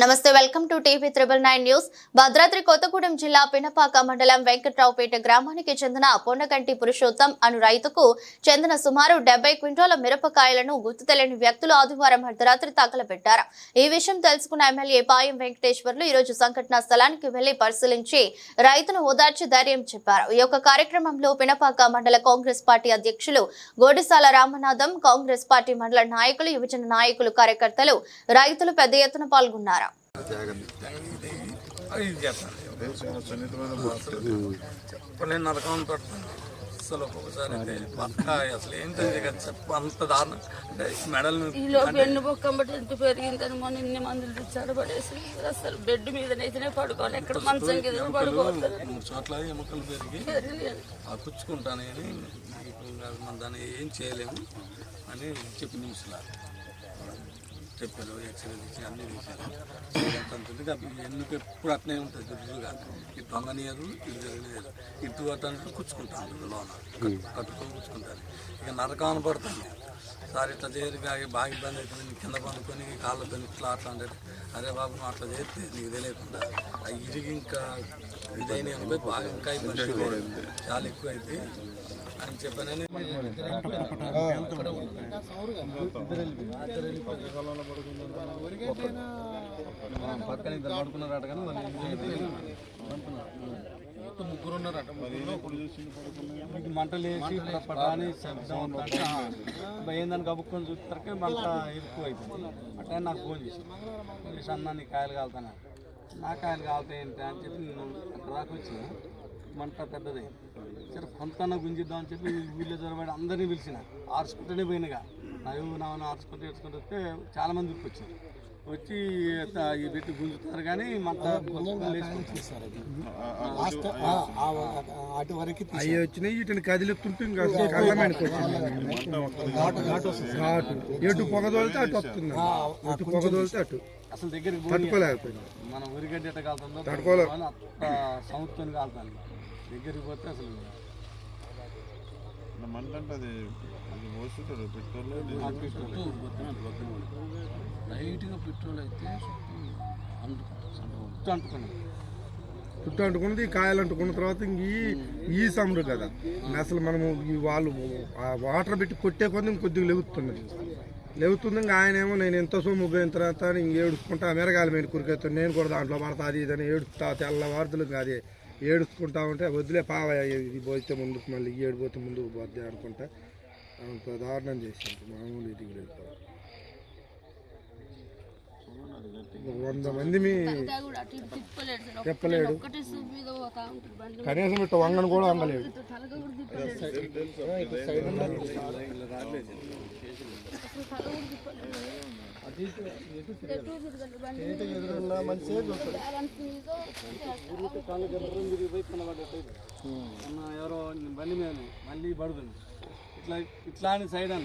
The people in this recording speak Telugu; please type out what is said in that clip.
నమస్తే welcome to TV triple nine news. Bhadradri Kothagudem జిల్లా పినపాక మండలం వెంకట్రావుపేట గ్రామానికి చెందిన పొన్నగంటి పురుషోత్తం అను రైతుకు చెందిన సుమారు డెబ్బై క్వింటాల మిరపకాయలను గుర్తు తెలియని వ్యక్తులు ఆదివారం అర్ధరాత్రి తగలబెట్టారు ఈ విషయం తెలుసుకున్న ఎమ్మెల్యే పాయం వెంకటేశ్వర్లు ఈ రోజు సంఘటనా స్థలానికి వెళ్ళి పరిశీలించి రైతును ఓదార్చి ధైర్యం చెప్పారు. ఈ యొక్క కార్యక్రమంలో పినపాక మండల కాంగ్రెస్ పార్టీ అధ్యక్షులు గోడిసాల రామనాథం కాంగ్రెస్ పార్టీ మండల నాయకులు యువజన నాయకులు కార్యకర్తలు రైతులు పెద్ద ఎత్తున పాల్గొన్నారు. చేస్తాను ఇప్పుడు నేను నరకం పడుతున్నాను అసలు ఒక్కొక్కసారి అయితే పక్క అసలు ఏంటంటే కదా చెప్పు అంత దారుణం అంటే మెడల్ వెన్ను బొక్కం బట్టి ఎంత పెరిగిందని మొన్న ఇన్ని మందులు తెచ్చాడు పడేసి అసలు బెడ్ మీదనైతేనే పడుకోవాలి. ఎక్కడ మంచం కింద పడుకోవాలి. మూడు చోట్ల ఎముకలు పెరిగి. ఆ పుచ్చుకుంటానని ఇప్పుడు మనం దాన్ని ఏం చేయలేము అని చెప్పి నిమిషాలు చెప్పారు ఎక్స్రే తీసి అన్నీ తీశారు అంతంతగా ఎందుకు ఎప్పుడు అట్నే ఉంటుంది దుడ్డుగా ఇటు దొంగనీయరు ఇటు జరగనీయరు ఇటు అటు కూర్చుకుంటాను లోన. కట్టు- కట్టుకొని కూర్చుకుంటారు ఇక నరకం పడుతుంది. సార్ ఇట్లా చేయరు కాగి బాగా ఇబ్బంది అవుతుంది. నీ కింద పండుకొని కాళ్ళతో ఇట్లా అట్లా అంటే అరే బాబు నువ్వు అట్లా చేస్తే నీకు తెలియకుండా. ఆ ఇరిగి ఇంకా ఇదైన అనుకో బాగా ఇంకా. చాలా ఎక్కువ అయితే అని చెప్పానని పక్కన ఇద్దరు పడుకున్నారట కానీ వాళ్ళు ముగ్గురు ఉన్నారట మంటలు వేసి పడాని శబ్దం ఏందని కబుక్కొని చూస్తారకే మంట ఎక్కువ అయిపోయింది అట్లా నాకు ఫోన్ చేసి ఫోన్ చేసి అన్న నీ కాయలు కాలుతాను నాకు ఆయన కాలుతాయి అని చెప్పి నేను అక్కడ మంట పెద్దది. సరే కొంత గుంజిద్దాం అని చెప్పి వీళ్ళు జరబడి అందరినీ పిలిచిన. ఆర్చుకుంటూనే పోయినగా. నా నా ఆర్చుకుంటూ ఏడ్చుకుంటూ వస్తే చాలామంది వచ్చారు. వచ్చి పెట్టి గుంజుతారు కానీ. అటు వరకు అవి వచ్చినాయి వీటిని కదిలిస్తుంటే ఇంకా కళ్ళమానికి ఘాటు ఎటు పొగ తోలితే అటు వస్తుంది. అటు పొగ తోలితే అటు. అసలు దగ్గరికి తట్టుకోలేకపోయింది మనం ఉరిగడ్డ ఎట్ట కాలుతుందో తట్టుకోలే. కాలుతాను. దగ్గరికి పోతే అసలు మంటంటే అది పెట్రోల్. లైట్గా పెట్రోల్ అయితే చుట్టూ అంటుకున్నాం. చుట్టూ అంటుకున్నది కాయలు అంటుకున్న తర్వాత ఇంక ఈ ఈ సముడు కదా. అసలు మనము ఈ వాళ్ళు ఆ వాటర్ పెట్టి కొట్టే కొద్ది ఇంకొద్దిగా లెగుతున్నది. లెగుతుంది ఇంకా ఆయన ఏమో నేను ఎంత సొమ్ము పోయిన తర్వాత ఇంక ఏడుచుకుంటా మెరగాలి మీద కురికెత్తాను నేను కూడా దాంట్లో పడతా అది ఇదని ఏడుస్తా తెల్లవారుదులు అది ఏడుచుకుంటా ఉంటే వదిలే పావ ఇది పోతే ముందుకు మళ్ళీ ఏడిపోతే ముందుకు పోద్ది అనుకుంటా. దారుణం చేసి మామూలు ఇది కూడా వంద మంది మీ చెప్పలేడు. కనీసం ఇట్లా వంగను కూడా వంగలేడు. ఎవరో బండి మీద మళ్ళీ పడుతుంది. ఇట్లా ఇట్లా అని సైడ్ అన్న.